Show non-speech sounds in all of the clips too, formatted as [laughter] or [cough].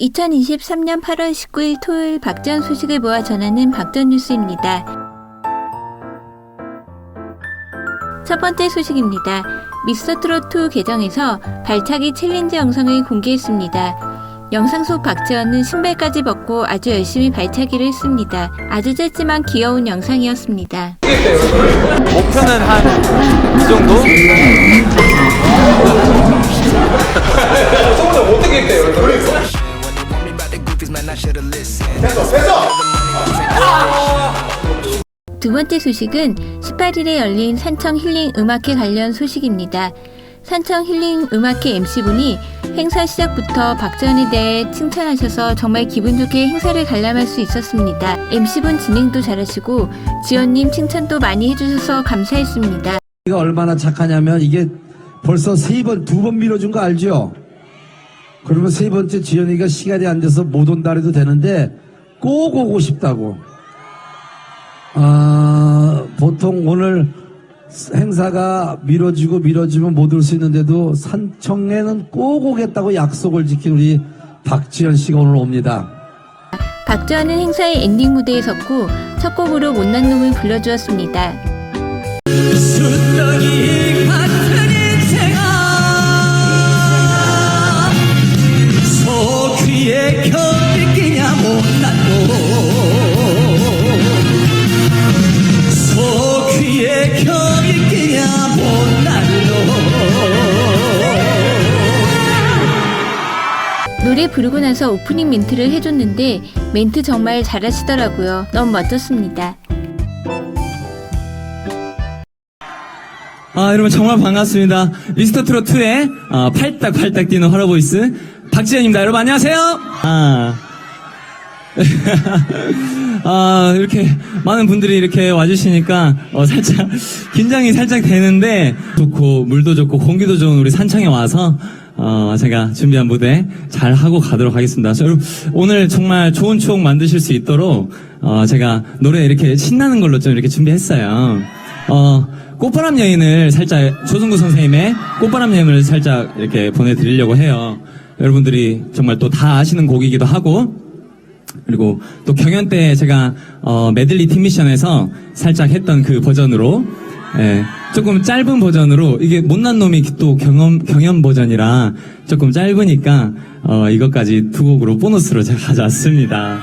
2023년 8월 19일 토요일 박전 소식을 모아 전하는 박전 뉴스입니다. 첫 번째 소식입니다. 미스터트롯2 계정에서 발차기 챌린지 영상을 공개했습니다. 영상 속 박지원은 신발까지 벗고 아주 열심히 발차기를 했습니다. 아주 짧지만 귀여운 영상이었습니다. 목표는 한 이 정도? 번째 소식은 18일에 열린 산청 힐링 음악회 관련 소식입니다. 산청 힐링 음악회 MC분이 행사 시작부터 박지원에 대해 칭찬하셔서 정말 기분 좋게 행사를 관람할 수 있었습니다. MC분 진행도 잘하시고 지원님 칭찬도 많이 해주셔서 감사했습니다. 이가 얼마나 착하냐면 이게 벌써 세 번, 두 번 밀어준 거 알죠? 그러면 세 번째 지연이가 시간이 안 돼서 못 온다 해도 되는데 꼭 오고 싶다고. 아, 보통 오늘 행사가 미뤄지고 미뤄지면 못 올 수 있는데도 산청에는 꼭 오겠다고 약속을 지킨 우리 박지연 씨가 오늘 옵니다. 박지원은 행사의 엔딩 무대에 섰고 첫 곡으로 못난 놈을 불러주었습니다. 노래 부르고 나서 오프닝 멘트를 해줬는데 멘트 정말 잘하시더라고요. 너무 멋졌습니다. 아, 여러분 정말 반갑습니다. 미스터 트롯 2의 아, 팔딱팔딱 뛰는 화라보이스 박지현입니다. 여러분 안녕하세요. 아. [laughs] 아, 이렇게 많은 분들이 이렇게 와주시니까 어, 살짝 긴장이 살짝 되는데 좋고 물도 좋고 공기도 좋은 우리 산청에 와서 어, 제가 준비한 무대 잘 하고 가도록 하겠습니다. 자, 오늘 정말 좋은 추억 만드실 수 있도록 어, 제가 노래 이렇게 신나는 걸로 좀 이렇게 준비했어요. 어, 꽃바람 여인을 살짝 조승구 선생님의 꽃바람 여인을 살짝 이렇게 보내드리려고 해요. 여러분들이 정말 또 다 아시는 곡이기도 하고 그리고 또 경연 때 제가 어, 메들리 팀 미션에서 살짝 했던 그 버전으로 예, 조금 짧은 버전으로 이게 못난 놈이 또 경험 경연 버전이라 조금 짧으니까 어, 이것까지 두 곡으로 보너스로 제가 가져왔습니다.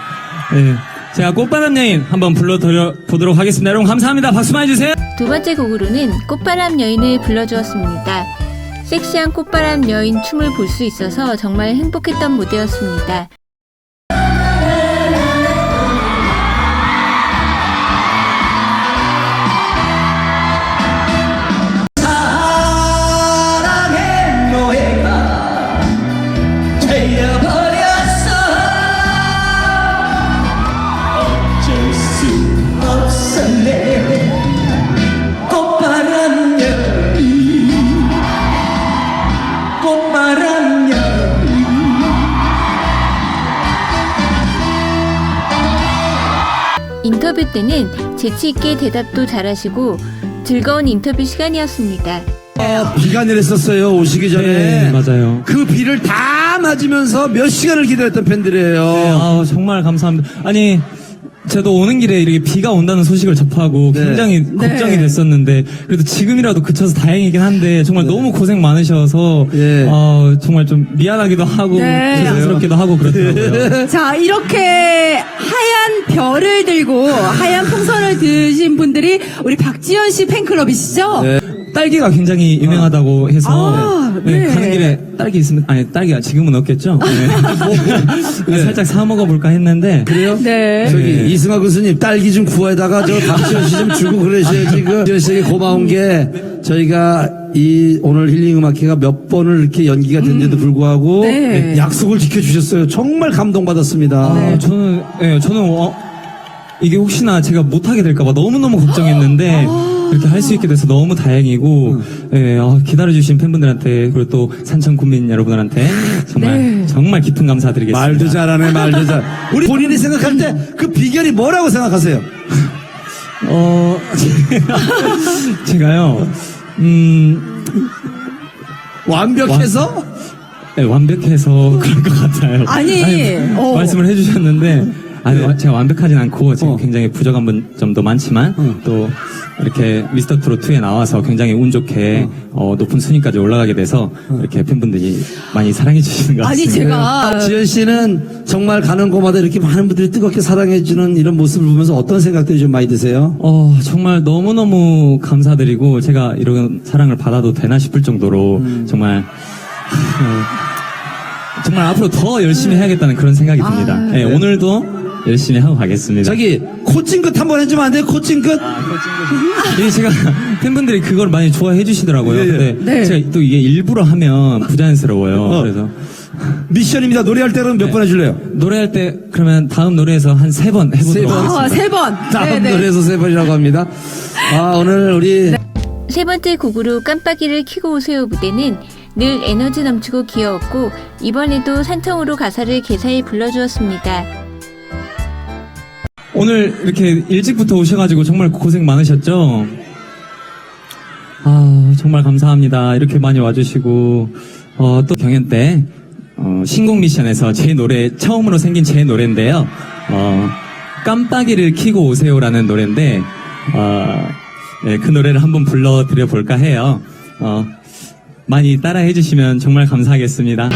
예, 제가 꽃바람 여인 한번 불러드려 보도록 하겠습니다. 여러분 감사합니다. 박수 많이 주세요. 두 번째 곡으로는 꽃바람 여인을 불러주었습니다. 섹시한 꽃바람 여인 춤을 볼 수 있어서 정말 행복했던 무대였습니다. 인터뷰 때는 재치있게 대답도 잘하시고 즐거운 인터뷰 시간이었습니다. 어, 비가 내렸었어요, 오시기 전에. 네, 맞아요. 그 비를 다 맞으면서 몇 시간을 기다렸던 팬들이에요. 아 정말 감사합니다. 아니 저도 오는 길에 이렇게 비가 온다는 소식을 접하고 네. 굉장히 걱정이 됐었는데 그래도 지금이라도 그쳐서 다행이긴 한데 정말 너무 고생 많으셔서 예. 어, 정말 좀 미안하기도 하고 네. 죄송스럽기도 하고 그렇더라고요. [laughs] 자, 이렇게 하얀 별을 들고 하얀 풍선을 드신 분들이 우리 박지현 씨 팬클럽이시죠? 네. 딸기가 굉장히 유명하다고 해서 아, 네, 네. 가는 길에 딸기 있으면 아니 딸기가 지금은 없겠죠. 네. [laughs] 살짝 사 먹어볼까 했는데 그래요? 네. 저기 네. 이승화 교수님 딸기 좀 구해다가 저 박지원 씨좀 주고 그러셔야지 그 박지원 씨에게 고마운 게 저희가 이 오늘 힐링 음악회가 몇 번을 이렇게 연기가 된데도 불구하고 네. 약속을 지켜주셨어요. 정말 감동받았습니다. 아, 저는, 예, 저는, 어, 이게 혹시나 제가 못하게 될까봐 너무너무 걱정했는데, 이렇게 할 수 있게 돼서 너무 다행이고, 예, 어, 기다려주신 팬분들한테, 그리고 또 산청 국민 여러분들한테, 정말, 네. 정말 깊은 감사드리겠습니다. 말도 잘하네, 말도 잘. [laughs] 우리 본인이 생각할 때 그 비결이 뭐라고 생각하세요? [laughs] 어, [laughs] 제가요, 음, 완벽해서? 네, 완벽해서 그럴 것 같아요. 아니, 어. 말씀을 해주셨는데, 아니, 제가 완벽하진 않고, 제가 어. 굉장히 부족한 분- 점도 많지만, 어. 또, 이렇게 미스터 트롯2에 나와서 굉장히 운 좋게, 어, 높은 순위까지 올라가게 돼서, 이렇게 팬분들이 많이 사랑해 주시는 것 아니, 같습니다. 제가. 지현 씨는 정말 가는 곳마다 이렇게 많은 분들이 뜨겁게 사랑해 주는 이런 모습을 보면서 어떤 생각들이 좀 많이 드세요? 어, 정말 너무 너무 감사드리고, 제가 이런 사랑을 받아도 되나 싶을 정도로, 음. 정말, 어, 정말 앞으로 더 열심히 해야겠다는 그런 생각이 듭니다. 아, 네, 오늘도 열심히 하고 가겠습니다. 저기 코칭 끝 한번 해주면 안 돼요? 코칭 끝? 이게 [laughs] 제가 팬분들이 그걸 많이 좋아해 주시더라고요. 예, 예. 근데 네. 제가 또 이게 일부러 하면 부자연스러워요. 어. 그래서 미션입니다. 노래할 때는 몇 번 해줄래요? 노래할 때 그러면 다음 노래에서 한 세 번 해보도록 세 번. 하겠습니다. 아, 세 번. 다음 네, 네. 노래에서 세 번이라고 합니다. 아, 오늘 우리 세 번째 곡으로 깜빡이를 켜고 오세요 무대는 늘 에너지 넘치고 귀여웠고 이번에도 산청으로 가사를 개사해 불러주었습니다. 오늘 이렇게 일찍부터 오셔가지고 정말 고생 많으셨죠? 아, 정말 감사합니다. 이렇게 많이 와주시고, 어, 또 경연 때, 어, 신곡 미션에서 제 노래, 처음으로 생긴 제 노래인데요. 어, 깜빡이를 켜고 오세요라는 노래인데, 어, 네, 그 노래를 한번 불러드려 볼까 해요. 어, 많이 따라해 주시면 정말 감사하겠습니다.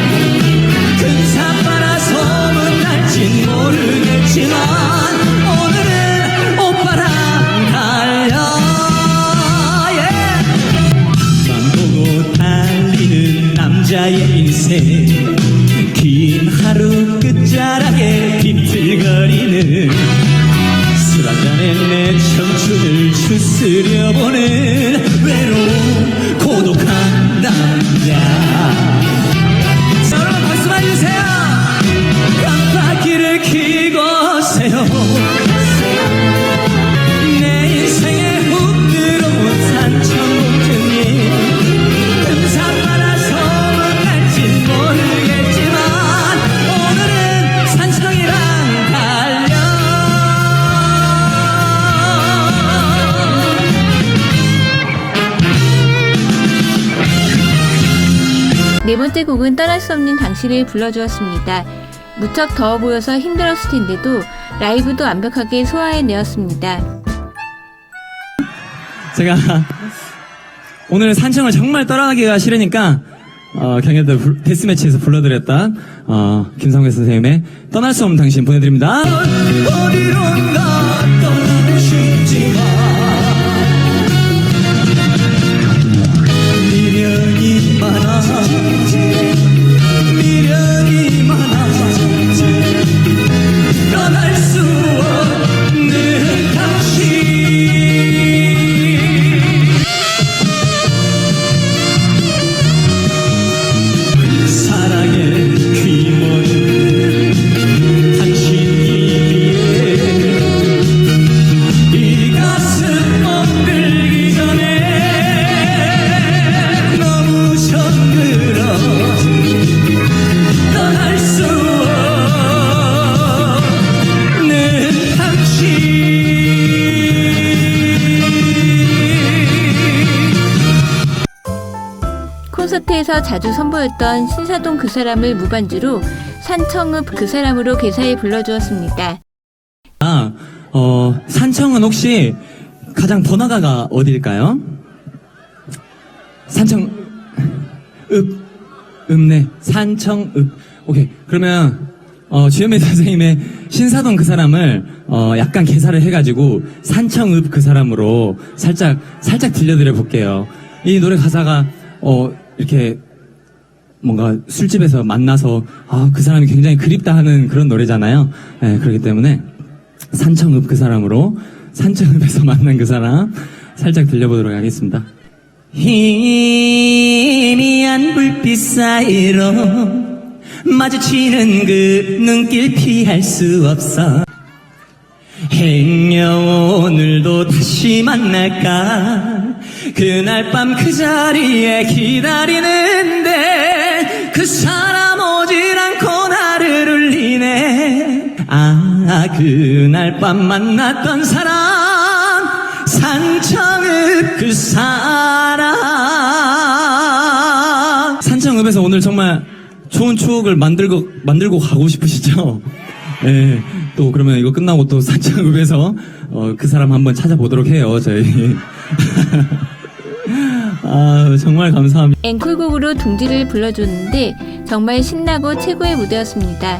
청춘을 네 번째 곡은 떠날 수 없는 당신을 불러주었습니다. 무척 더워 보여서 힘들었을 텐데도 라이브도 완벽하게 소화해내었습니다. 제가 오늘 산청을 정말 떠나기가 싫으니까 어, 경연 때 불- 데스매치에서 불러드렸던 어, 김성회 선생님의 떠날 수 없는 당신 보내드립니다. 어디론가 떠나 자주 선보였던 신사동 그 사람을 무반주로 산청읍 그 사람으로 개사해 불러주었습니다. 아, 어, 산청은 혹시 가장 번화가가 어디일까요? 산청, 읍, 읍네, 산청 읍. 오케이. 그러면, 어, 주현미 선생님의 신사동 그 사람을, 어, 약간 개사를 해가지고, 산청 읍 그 사람으로 살짝, 살짝 들려드려 볼게요. 이 노래 가사가, 어, 이렇게, 뭔가 술집에서 만나서, 아, 그 사람이 굉장히 그립다 하는 그런 노래잖아요. 네, 그렇기 때문에, 산청읍 그 사람으로 산청읍에서 [laughs] 만난 그 사람 살짝 들려보도록 하겠습니다. 희미한 불빛 사이로 마주치는 그 눈길 피할 수 없어 행여 오늘도 다시 만날까 그날 밤 그 자리에 기다리는데 그 사람 오질 않고 나를 울리네 아 그날 밤 만났던 사람 산청읍 그 사람 산청읍에서 오늘 정말 좋은 추억을 만들고 만들고 가고 싶으시죠? 예. 또 그러면 이거 끝나고 또 산창읍에서 어, 그 사람 한번 찾아보도록 해요. 저희. [laughs] 아 정말 감사합니다. 앵콜곡으로 둥지를 불러줬는데 정말 신나고 최고의 무대였습니다.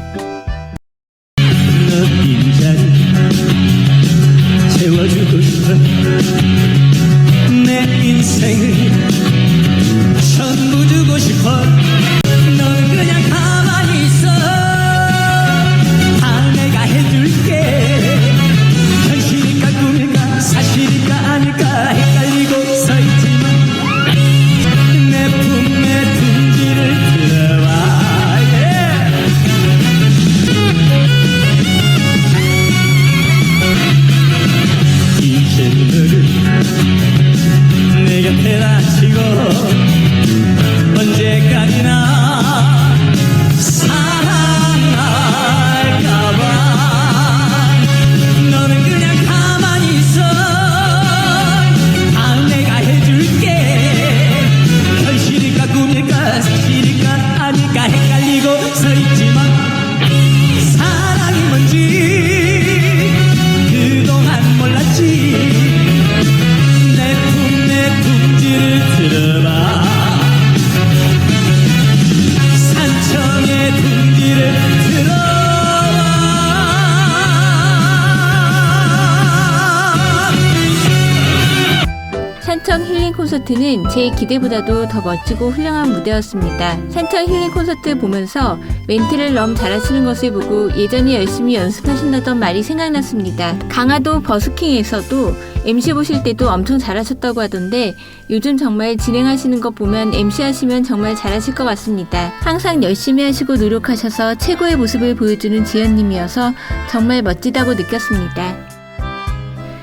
콘서트는 제 기대보다도 더 멋지고 훌륭한 무대였습니다. 산청 힐링 콘서트 보면서 멘트를 너무 잘하시는 것을 보고 예전에 열심히 연습하신다던 말이 생각났습니다. 강화도 버스킹에서도 MC 보실 때도 엄청 잘하셨다고 하던데 요즘 정말 진행하시는 것 보면 MC 하시면 정말 잘하실 것 같습니다. 항상 열심히 하시고 노력하셔서 최고의 모습을 보여주는 지연님이어서 정말 멋지다고 느꼈습니다.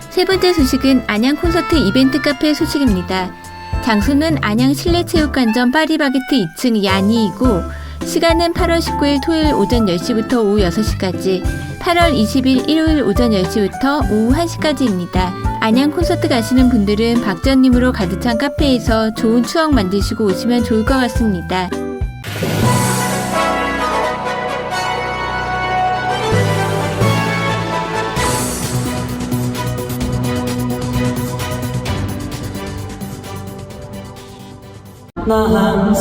세 번째 소식은 안양 콘서트 이벤트 카페 소식입니다. 장소는 안양 실내체육관점 파리바게트 2층 야니이고 시간은 8월 19일 토요일 오전 10시부터 오후 6시까지 8월 20일 일요일 오전 10시부터 오후 1시까지입니다. 안양 콘서트 가시는 분들은 박전님으로 가득 찬 카페에서 좋은 추억 만드시고 오시면 좋을 것 같습니다. 나항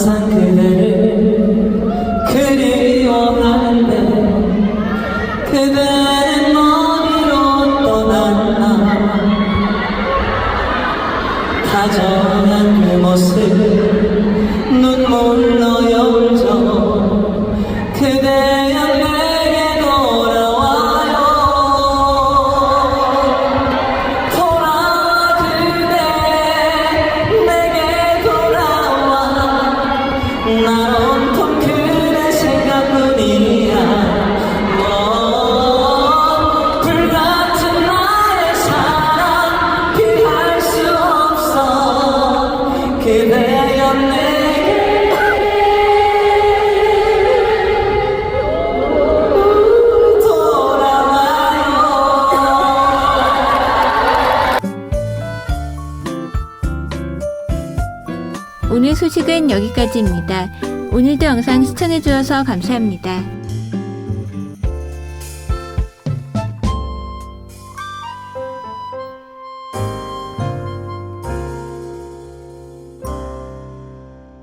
오늘 소식은 여기까지입니다. 오늘도 영상 시청해주셔서 감사합니다.